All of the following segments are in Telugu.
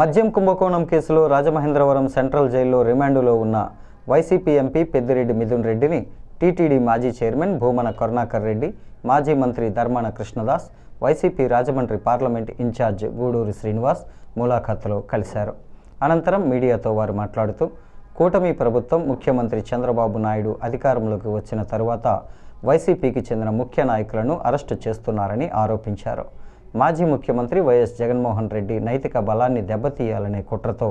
మద్యం కుంభకోణం కేసులో రాజమహేంద్రవరం సెంట్రల్ జైల్లో రిమాండ్లో ఉన్న వైసీపీ ఎంపీ పెద్దిరెడ్డి మిథున్ రెడ్డిని టీటీడీ మాజీ చైర్మన్ భూమన కరుణాకర్ రెడ్డి మాజీ మంత్రి Dharmana Krishnadas YCP Rajahmundry parliament in charge Guduri Srinivas ములాఖాత్లో కలిశారు. అనంతరం మీడియాతో వారు మాట్లాడుతూ కూటమి ప్రభుత్వం ముఖ్యమంత్రి చంద్రబాబు నాయుడు అధికారంలోకి వచ్చిన తరువాత వైసీపీకి చెందిన ముఖ్య నాయకులను అరెస్టు చేస్తున్నారని ఆరోపించారు. మాజీ ముఖ్యమంత్రి వైఎస్ జగన్మోహన్ రెడ్డి నైతిక బలాన్ని దెబ్బతీయాలనే కుట్రతో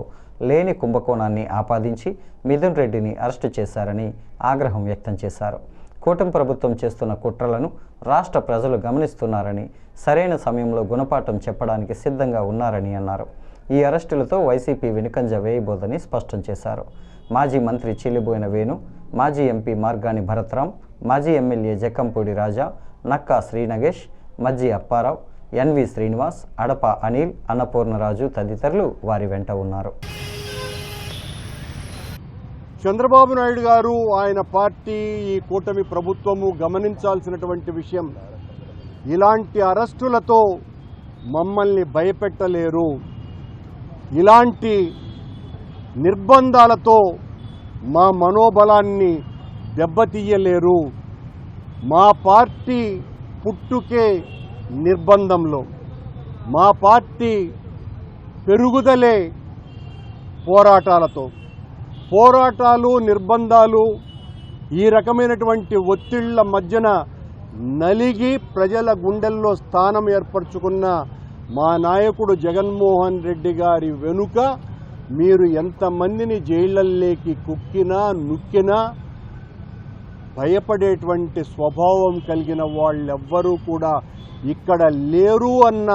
లేని కుంభకోణాన్ని ఆపాదించి మిథున్ రెడ్డిని అరెస్టు చేశారని ఆగ్రహం వ్యక్తం చేశారు. కూటమి ప్రభుత్వం చేస్తున్న కుట్రలను రాష్ట్ర ప్రజలు గమనిస్తున్నారని సరైన సమయంలో గుణపాఠం చెప్పడానికి సిద్ధంగా ఉన్నారని అన్నారు. ఈ అరెస్టులతో వైసీపీ వెనుకంజ వేయబోదని స్పష్టం చేశారు. మాజీ మంత్రి చిల్లిబోయిన వేణు మాజీ ఎంపీ మార్గాని భరత్రాం మాజీ ఎమ్మెల్యే జక్కంపూడి రాజా నక్కా శ్రీనగేష్ మజ్జి అప్పారావు ఎన్వి శ్రీనివాస్ అడప అనిల్ అన్నపూర్ణరాజు తదితరులు వారి వెంట ఉన్నారు. చంద్రబాబు నాయుడు గారు ఆయన పార్టీ ఈ కూటమి ప్రభుత్వము గమనించాల్సినటువంటి విషయం ఇలాంటి అరెస్టులతో మమ్మల్ని భయపెట్టలేరు. ఇలాంటి నిర్బంధాలతో మా మనోబలాన్ని దెబ్బతీయలేరు. మా పార్టీ పుట్టుకే నిర్బంధంలో మా పార్టీ పెరుగుదలే పోరాటాలతో. పోరాటాలు నిర్బంధాలు ఈ రకమైనటువంటి ఒత్తిళ్ళ మధ్యన నలిగి ప్రజల గుండెల్లో స్థానం ఏర్పరచుకున్న మా నాయకుడు జగన్మోహన్ రెడ్డి గారి వెనుక మీరు ఎంతమందిని జైళ్ళల్లోకి కుక్కినా నుక్కినా భయపడేటువంటి స్వభావం కలిగిన వాళ్ళెవ్వరూ కూడా ఇక్కడ లేరు అన్న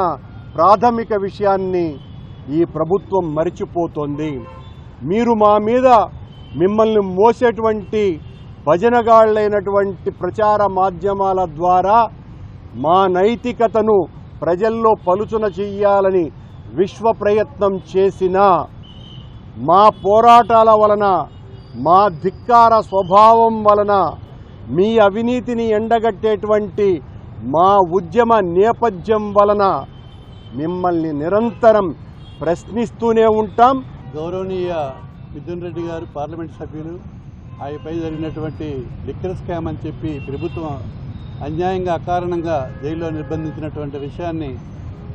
ప్రాథమిక విషయాన్ని ఈ ప్రభుత్వం మరిచిపోతోంది. మీరు మా మీద మిమ్మల్ని మోసేటువంటి భజనగాళ్ళైనటువంటి ప్రచార మాధ్యమాల ద్వారా మా నైతికతను ప్రజల్లో పలుచున చెయ్యాలని విశ్వ ప్రయత్నం చేసినా మా పోరాటాల వలన మా ధిక్కార స్వభావం వలన మీ అవినీతిని ఎండగట్టేటువంటి మా ఉద్యమ నేపథ్యం వలన మిమ్మల్ని నిరంతరం ప్రశ్నిస్తూనే ఉంటాం. గౌరవనీయ మిథున్ రెడ్డి గారు పార్లమెంట్ సభ్యులు ఆయనపై జరిగినటువంటి లిక్కర్ స్కామ్ అని చెప్పి ప్రభుత్వం అన్యాయంగా అకారణంగా జైల్లో నిర్బంధించినటువంటి విషయాన్ని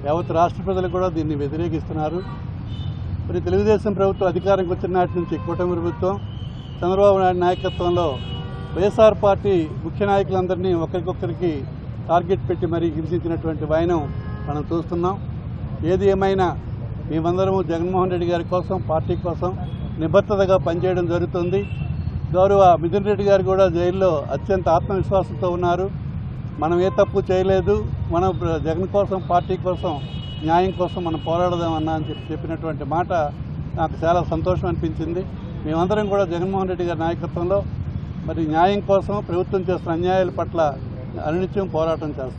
యావత్ రాష్ట్ర ప్రజలు కూడా దీన్ని వ్యతిరేకిస్తున్నారు. మరి తెలుగుదేశం ప్రభుత్వం అధికారంకి వచ్చిన నాటి నుంచి కూటమి ప్రభుత్వం చంద్రబాబు నాయుడు నాయకత్వంలో వైఎస్ఆర్ పార్టీ ముఖ్య నాయకులందరినీ ఒకరికొకరికి టార్గెట్ పెట్టి మరీ హింసించినటువంటి వాయనం మనం చూస్తున్నాం. ఏది ఏమైనా మేమందరము జగన్మోహన్ రెడ్డి గారి కోసం పార్టీ కోసం నిబద్ధతగా పనిచేయడం జరుగుతుంది. గౌరవ మిథున్ రెడ్డి గారు కూడా జైల్లో అత్యంత ఆత్మవిశ్వాసంతో ఉన్నారు. మనం ఏ తప్పు చేయలేదు. మనం జగన్ కోసం పార్టీ కోసం న్యాయం కోసం మనం పోరాడదామన్నా అని చెప్పి చెప్పినటువంటి మాట నాకు చాలా సంతోషం అనిపించింది. మేమందరం కూడా జగన్మోహన్ రెడ్డి గారి నాయకత్వంలో మరి న్యాయం కోసం ప్రభుత్వం చేస్తున్న అన్యాయాల పట్ల అనునిత్యం పోరాటం చేస్తాం.